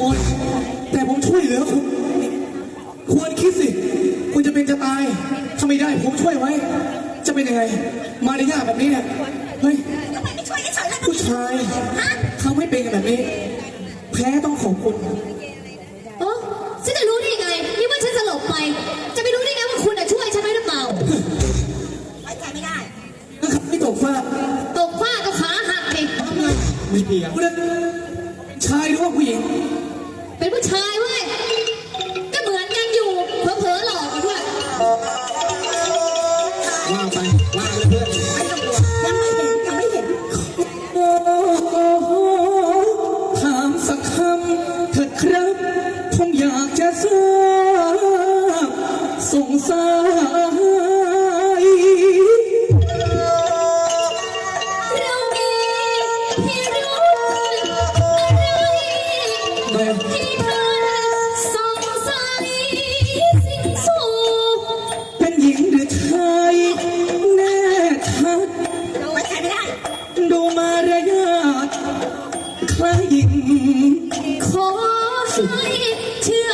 โอ๊ยแต่ผมช่วยเหลือคุณ ควรคิดสิ คุณจะเป็นจะตายถ้าไม่ได้ผมช่วยไว้ จะเป็นยังไง มาในยากแบบนี้เนี่ย เฮ้ย ทำไมไม่ช่วยเฉยๆล่ะผู้ชายเขาไม่เป็นกันแบบนี้ แพ้ต้องขอบคุณ เออฉันจะรู้ได้ยังไงนี่ว่าฉันสลบไป จะไม่รู้ได้ไงว่าคุณน่ะช่วยฉันไว้หรือเปล่า ไว้ใจไม่ได้ นะไม่ตกฟ้าตกฟ้าก็ขาหักดิ ไม่เปียวคุณชายหรือว่าผู้หญิง Lá, Lá, guarda. 所以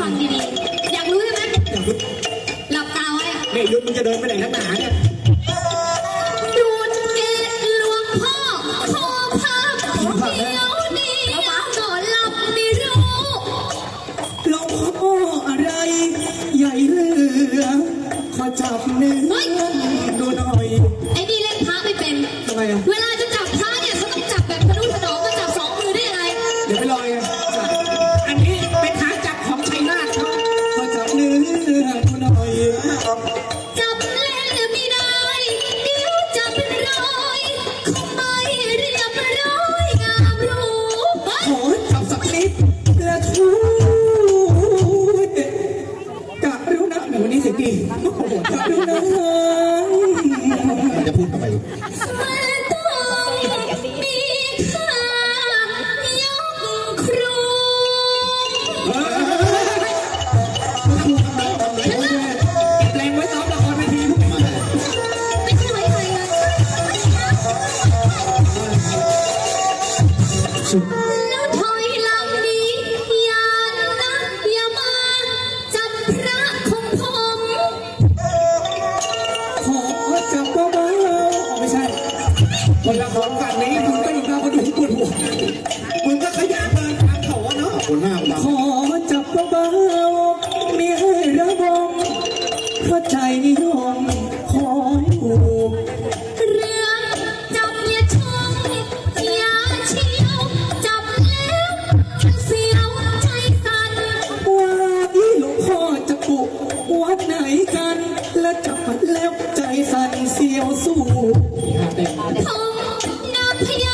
ฟังดีๆ อยากรู้ใช่ไหมหลับตาไว้ ไม่รู้มึงจะเดินไปไหนนักหนาเนี่ย น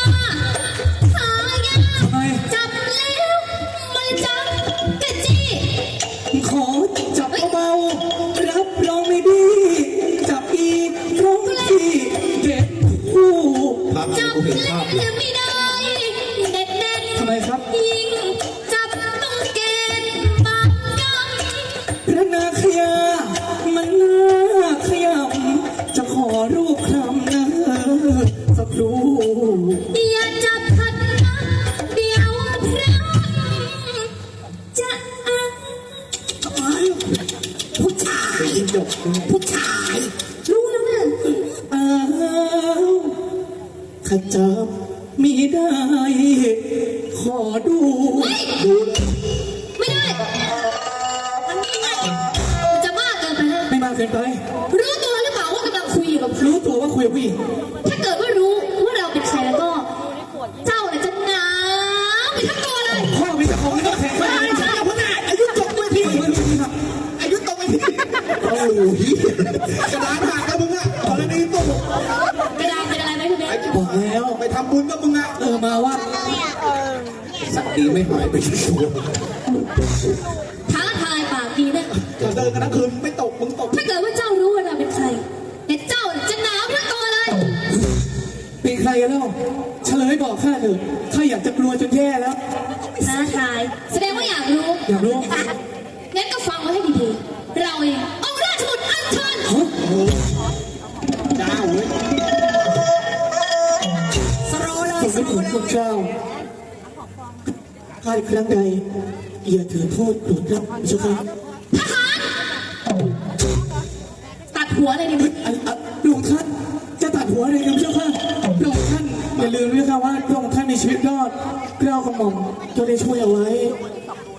ผู้ชาย รู้แล้วนะอ้าวขจับมีได้ ขอดูดู ว่าสักดีไม่หายไปที่ตัวท้าทายปากดีนะจะเดินกันทั้งคืนไม่ตกมึงตก ถ้าเกิดว่าเจ้ารู้ว่าเราเป็นใครแต่เจ้าจะหนาวทั้งตัวเลย เป็นใครกันเล่าเฉลยบอกข้าเถอะข้าอยากจะกลัวจนแย่แล้วท้าทาย แสดงว่าอยากรู้ อยากรู้ ถึงว์เลพวกยเจ้าพลาดครั้งใดอย่าถือโทษโกรธรับเจ้าค่ะทหารตัดหัวเลยดิมึงอันอันพระองค์ท่านจะตัดหัวเลยครับเจ้าค่ะพระองค์ท่านอย่าลืมด้วยค่ะว่าพระองค์ท่านมีชีวิตรอดเกล้ากระหม่อมก็ได้ช่วยเอาไว้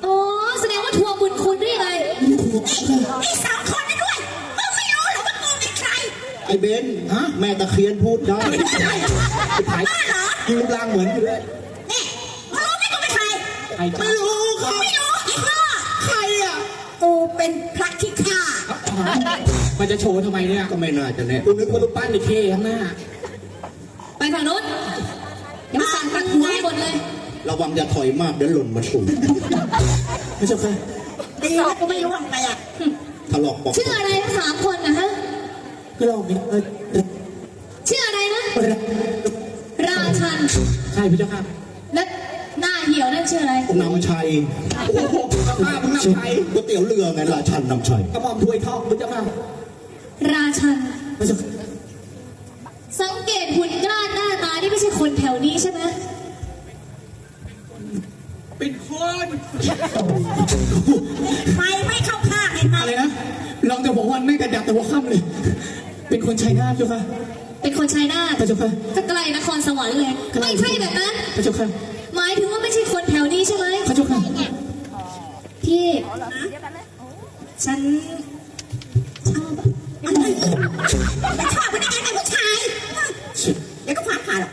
อ๋อ แสดงว่าทวงบุญคุณได้ยังไง ไม่ถูกค่ะไอ้สองคน อ้เบนฮะ แม่ตะเคียนพูดได้บ้าเหรอยิงรูปร่างเหมือนอยู่เลยนี่มึงรู้ไหมกูเป็นใครไอ้ไม่จ้ารู้ครับไม่รู้ไอ้ข้าใครอะกูเป็นพระที่ฆ่ามันจะโชว์ทำไมเนี่ย ก็ไม่น่าจะแน่กูนึกว่ารูปปั้นในเคข้างหน้า ไปฝั่งนู้นเดี๋ยวสั่งตัดหัวให้หมดเลย ระวังอย่าถอยมากเดี๋ยวหล่นมาสูงพระเจ้าค่ะดีนะกูไม่รู้อะไรอะถลอกปอกชื่ออะไรทั้งสามคนนะฮะเกล้ามีเออชื่ออะไรนะเออราชัน ใช่พระเจ้าค่ะและหน้าเหี่ยวนั่นชื่ออะไร นำชัยโอ้โหข้ามึงนำชัยก๋วยเตี๋ยวเรือไงราชันนำชัยกระหม่อมถวยทองพระเจ้าค่ะราชัน พระเจ้าค่ะสังเกตหุ่นกล้านหน้าตานี่ไม่ใช่คนแถวนี้ใช่ไหมเป็นคนไฟไม่เข้าข้างเห็นไหมอะไรนะลองแต่บอกวันไม่กระดับแต่ว่าค่ำเลย เป็นคนชัยนาทเจ้าค่ะเป็นคนชัยนาทพระเจ้าค่ะก็ไกลนครสวรรค์เลยไม่ใช่แบบนั้น พระเจ้าค่ะหมายถึงว่าไม่ใช่คนแถวนี้ใช่ไหมพระเจ้าค่ะพี่ฉันชอบอะไรไม่ชอบมันได้ไงเป็นผู้ชายเดี๋ยวก็ฟ้าผ่าหรอก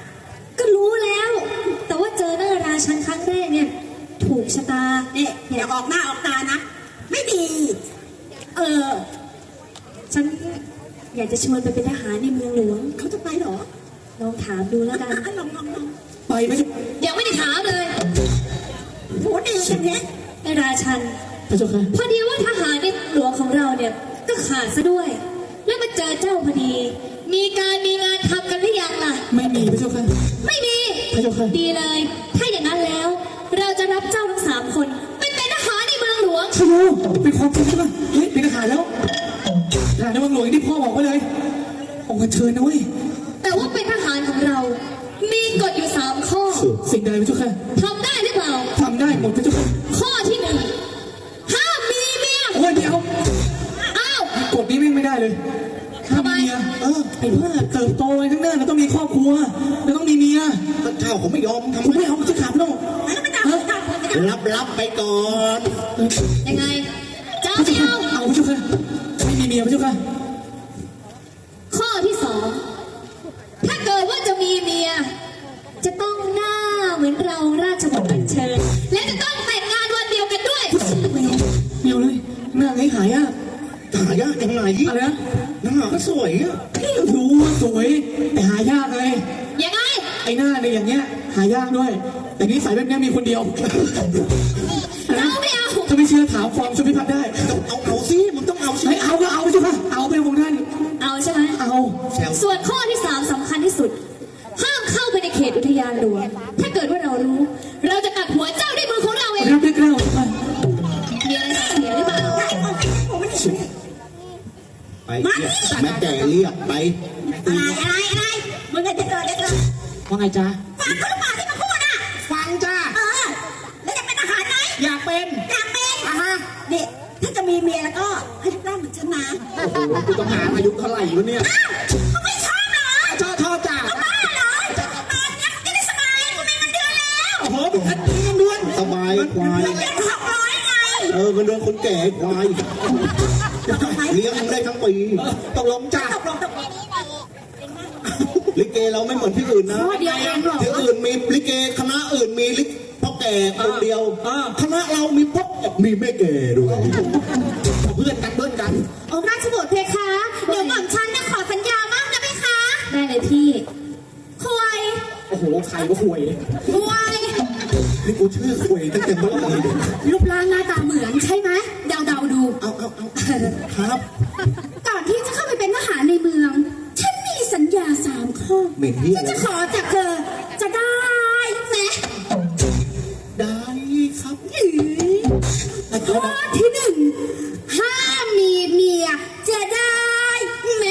ก็รู้แล้ว แต่ว่าเจอหน้าราชันครั้งแรกเนี่ย ถูกชะตา นี่อย่าออกหน้าออกตานะ ไม่ดี เออ ฉันอยาก จะชวนไปเป็นทหารในเมืองหลวง เขาจะไปเหรอลองถามดูแล้วกัน อะลองลองลองไปพระเจ้ายังไม่ได้ถามเลยโหดีจังเนี้ยไอ้ราชัน พระเจ้าค่ะ พอดีว่าทหารในหลวงของเราเนี่ย ก็ขาดซะด้วย แล้วมาเจอเจ้าพอดี มีการมีงานทำกันหรือยังล่ะ ไม่มีพระเจ้าค่ะ ไม่มี พระเจ้าค่ะ ดีเลย ถ้าอย่างนั้นแล้ว เราจะรับเจ้าทั้งสามคน เป็นเป็นทหารในเมืองหลวง ชโยเป็นความจริงใช่ไหมเฮ้ยเป็นทหารแล้ว ทหารในวังหลวงอย่างที่พ่อบอกไว้เลยองค์เชิญนะเว้ยแต่ว่าเป็นทหารของเรา มีกฎอยู่สามข้อสิ่งใดพระเจ้าค่ะทำได้หรือเปล่าทำได้หมดพระเจ้าค่ะข้อที่หนึ่งห้ามมีเมียโอ้ยเดี๋ยวอ้าวกฎนี้แม่งไม่ได้เลยห้ามมีเมียเออไอ้เพื่อนเติบโตไปข้างหน้าเราต้องมีครอบครัวเราต้องมีเมียก็เจ้าเขาไม่ยอมทำผมไม่เอาจะขับโลกแล้วไม่ตามไม่ตามไม่ตามรับรับไปก่อนยังไงเจ้าพระไม่เจ้าเอา เมียพระเจ้าค่ะ ข้อที่สอง ถ้าเกิดว่าจะมีเมีย จะต้องหน้าเหมือนเราราชบุตรอัญเชิญ และจะต้องแต่งงานวันเดียวกันด้วยไม่เอาไม่เอาเลยหน้าไงหายอะทหายากยังไงอะไรนะหน้าก็สวยอะรู้ว่าสวย แต่หายากเลย ยังไง ไอ้หน้าเนี่ยอย่างเงี้ย หายากด้วย แต่นิสัยแบบเนี้ยมีคนเดียวเราไม่เอา ถ้าไม่เชื่อถามฟอร์มชุดพิพัฒน์ได้ต้องเอา เอาสิมึงต้องเอาสิไม่เอาก็เอาสิค่ะเอาไปวงท่านเอาใช่ไหมเอาแซวส่วนข้อที่สามสำคัญที่สุด ห้ามเข้าไปในเขตอุทยานหลวงถ้าเกิดว่าเรารู้ เราจะตัดหัวเจ้าด้วยมือของเราเองรับได้เกล้าค่ะมีอะไรเสียหรือเปล่าไปเรียกแม่แก่เรียกไปอะไรอะไรอะไรมึงจะเด็กเลยเด็กเลยว่าไงจ๊ะ ควายเงินเดือนหกร้อยไงเออเงินเดือนคนแก่ควายเลี้ยงมึงได้ทั้งปีตกลงจ้าตกลงตกลงลิเกเราไม่เหมือนที่อื่นนะข้อเดียวเองเหรอที่อื่นมีลิเกคณะอื่นมีลิพ่อแก่คนเดียวคณะเรามีพ่อมีแม่แก่ด้วยเพื่อนกันเพื่อนกันองค์ราชบุตรเพคะ เดี๋ยวหม่อมฉันจะขอสัญญามากนะเพคะ ได้เลยพี่คุยโอ้โหใครก็ห่วยคุย นี่กูชื่อคุยตั้งแต่เมื่อไหร่เนี่ยรูปร่างหน้าตาเหมือนใช่ไหมเดาเดาๆดู เอาเอาเอาครับ ก่อนที่จะเข้าไปเป็นทหารในเมือง ฉันมีสัญญาสามข้อ เหม็นเหี้ยฉันจะขอจากเธอจะได้ไหมได้ครับอือข้อที่หนึ่งห้ามมีเมียจะได้ไหม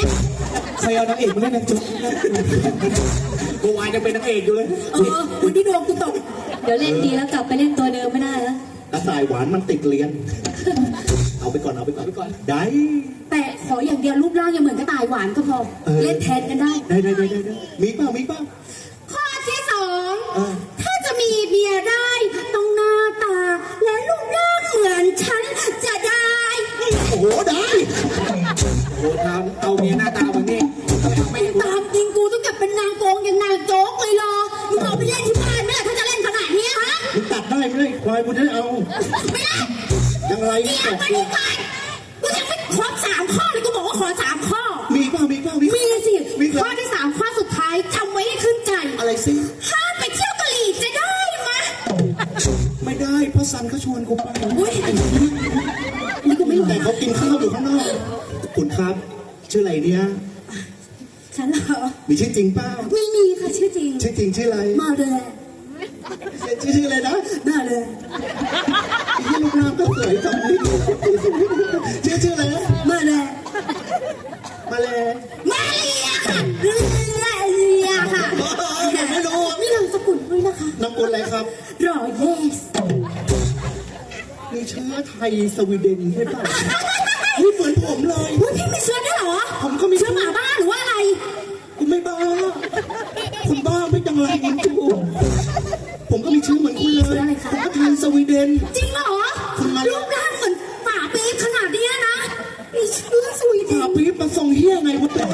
ใครเอานางเอกมาเล่นนางโจ๊กกูวายจะเป็นนางเอกอยู่เลย เออวันนี้ดวงกูตกเดี๋ยวเล่นดีแล้วกลับไปเล่นตัวเดิมไม่ได้แล้วกระสายหวานมันติดเลียน เอาไปก่อนเอาไปก่อนเอาไปก่อน ได้ แต่ขออย่างเดียวรูปร่างอย่าเหมือนกระต่ายหวานก็พอ เออ เล่นแทนกันได้ ได้ได้ได้ได้ได้มีเปล่ามีเปล่า ข้อที่สองเออ ไงเดี๋นี่ยวบอกมากูดูกันกูยังไม่ครบสามข้อเลยกูบอกว่าขอสามข้อ มีเปล่ามีเปล่ามีมีสิมีคข้รัอบที่สามข้อสุดท้ายจำไว้ให้ขึ้นใจอะไรสิ ห้ามไปเที่ยวกะหรี่จะได้ไหมไม่ได้เพราะซันเขาชวนกูไปอุ้ยนี่กูไม่รู้แต่เขากินข้าวอยู่ข้างนอกคุณครับ ชื่ออะไรเนี่ย ฉันเหรอมีชื่อจริงเปล่าไม่มีค่ะชื่อจริง ชื่อจริงชื่ออะไร มาเล ยชื่อชื่ออะไรนะมาเลยยี่ลูกน้ำก็สวยจังเลยชื่อชื่ออะไรนะมาเลยมาเลยมาเลียค่ะเลียเลียค่ะไม่รู้มีนามสกุลด้วยนะคะนามกุลอะไรครับรอเยสมีเชื้อไทยสวีเดนใช่ป่ะนี่เหมือนผมเลยอุ้ยพี่มีเชื้อด้วยเหรอ ผมก็มีเชื้อหมาบ้าหรือว่าอะไร คุณไม่บ้า คุณบ้าไม่จังไรคุณจู ผมก็มีชื่อเหมือนคุณเลยผมก็ไทยสวีเดน จริงเหรอคุณมารูปร่างเหมือนป่าปี๊บขนาดเนี้ยนะมีเชื้อสวีเดพานปี๊บมาส่งเฮียไงวะแต่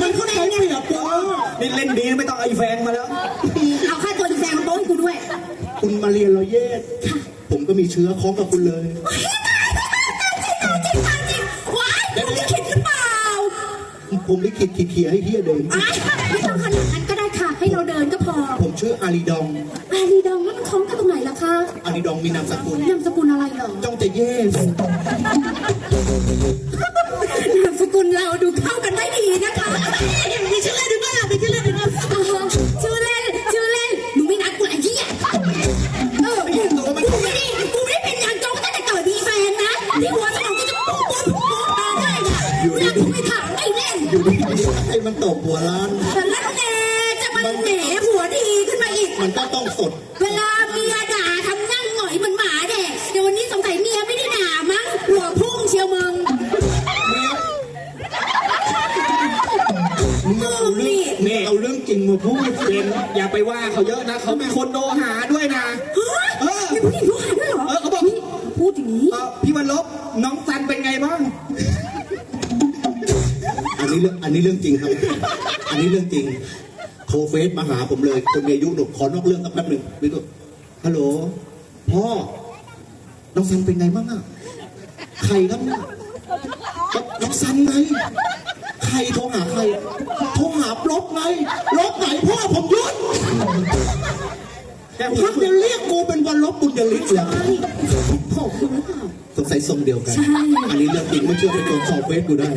มันก็ได้เปรียบกว่านี่เล่นดีไม่ต้องเอาไอ้แฟงมาแล้ว เอาค่าตัวแฟนมาโป้ให้กูด้วย คุณมาเรียนรอยเยสผมก็มีเชื้อคล้องกับคุณเลยเฮ้ยตายตายตายจริงตายจริงตายจริงว้ายคุณลิขิตหรือเปล่าผมลิขิตขีดเขียให้เฮียเดินอ้ายไม่ต้องขนาดนั้นก็ได้ค่ะ ให้เราเดินก็พอ ผมชื่ออารีดอง มีนามสกุลนามสกุลอะไรเหรอ จ้องจะเยสนามสกุลเราดูเข้ากันได้ดีนะคะ พี่วันลบน้องซันเป็นไงบ้าง อันนี้เรื่องอันนี้เรื่องจริงครับ อันนี้เรื่องจริง โทรเฟซมาหาผมเลย คนมีอายุหนุกขอนอกเรื่องสักแป๊บหนึ่งนี่ก็ฮัลโหล พ่อ น้องซันเป็นไงบ้างอะใครครับเนี่ยอกซันไง ใครโทรหาใคร โทรหาลบไงลบไหนพ่อผมยุดพักเดียวเรียกกูเป็นวันลบบุญยฤทธิ์แล้วผมคุณหรือเปล่า สงสัยทรงเดียวกันใช่อันนี้เรื่องจริงไม่เชื่อไปตรวจสอบเฟซกูได้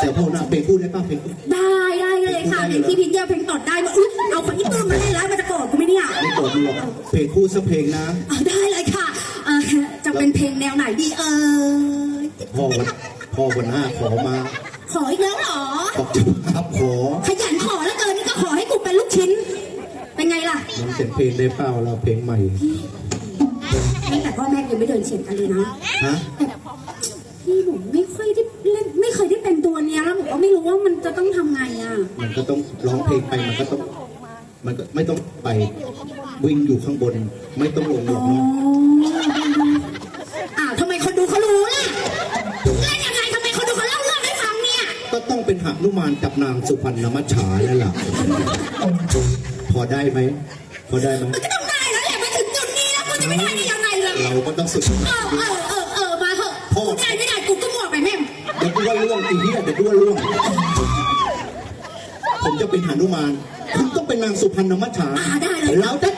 แต่พ่อหน้าเพลงพูดได้ป่ะเพลงพูดได้ได้เลยค่ะเพลงที่พินเดียวเพลงตอดได้มาอุ๊ยเอาคนญี่ปุ่นมาเล่นแล้วมันจะโกรธกูไหมเนี่ยไม่โกรธมึงหรอกเพลงพูดสักเพลงนะเอาได้เลยค่ะเอ่อจะเป็นเพลงแนวไหนดีเออพ่อวันพ่อวันหน้าขอมา ขออีกแล้วเหรอบอกจะครับขอ ขยันขอแล้วเกินนี่ก็ขอให้กูเป็นลูกชิ้น เป็นไงล่ะมันเป็นเพลงได้เปล่าเราเพลงใหม่ตั้ง แต่พ่อแม่ยังไม่เดินเฉียดกันเลยนะฮะพี่หนูไม่ค่อยได้เล่นไม่เคยได้เป็นตัวเนี้ยแล้วหนูก็ไม่รู้ว่ามันจะต้องทำไงอะ มันก็ต้องร้องเพลงไปมันก็ต้อง มันก็ไม่ต้องไปวิ่งอยู่ข้างบน ไม่ต้องลงหรอกอ๋อเนาะอ่าวทำไมคนดูเขารู้ล่ะเล่นยังไงทำไมคนดูเขาเล่าเรื่องให้ฟังเนี่ย ก็ต้องเป็นหนุมานกับนางสุพรรณมัจฉาแล้วล่ะพอได้ไหมพอได้ไหม มันก็ต้องได้แล้วแหละมาถึงจุดนี้แล้วกูจะไม่ได้ได้ยังไงล่ะ เรามันต้องสุดเออเออเออเออมาเถอะพูดได้ไม่ได้กูก็หมดไปแม่งเดี๋ยวกูว่าล่วงไอ้เหี้ยเดี๋ยวกูว่าล่วง ผมจะเป็นหนุมาน คุณต้องเป็นนางสุพรรณมัจฉาอ่าได้เลย เราจะ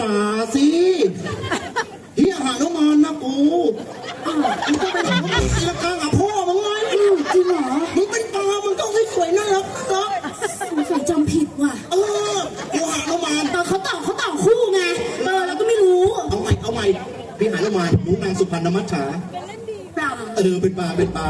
ป็นตาสิเฮียหานุมานนะกูมึงก็เป็นหานุมานตีละกางกับพ่อมึงไงจริงเหรอมึงเป็นตามึงต้องสวยๆน่ารักน่ารักสงสัยจำผิดว่ะเออกูหานุมานตอนเขาต่อเขาต่อคู่ไงเออเราก็ไม่รู้เอาใหม่เอาใหม่พี่หานุมานหนูนางสุพรรณมัจฉาเปล่าเออเป็นปลาเป็นปลา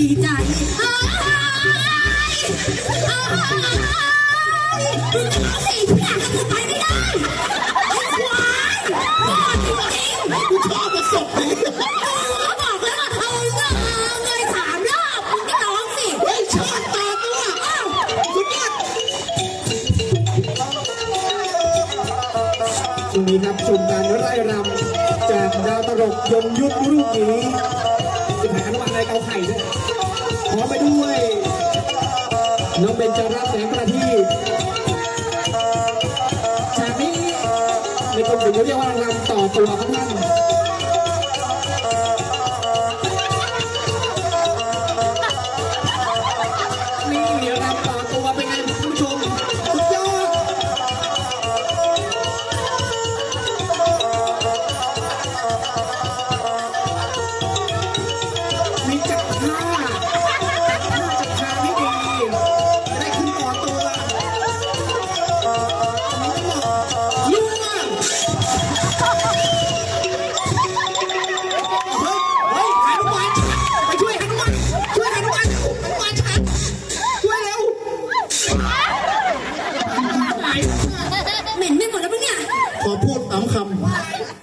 ดีใจอ้ายอ้ายมึงจะเอาสิ่งทุกอยากับกูไปไม่ได้ไอ้ควายบอดจริงกูชอบประสบเลยเขาบอกแล้วว่าเอาเงยเงยสามรอบมึงก็ร้องสิ เฮ้ยชาติตาตัวสุดยอดช่วงนี้รับชมการไร่รำจากดาวตลกยงยุทธรุ่งนี้าร เหม็นไม่หมดแล้วปะเนี่ย ขอพูดสามคำ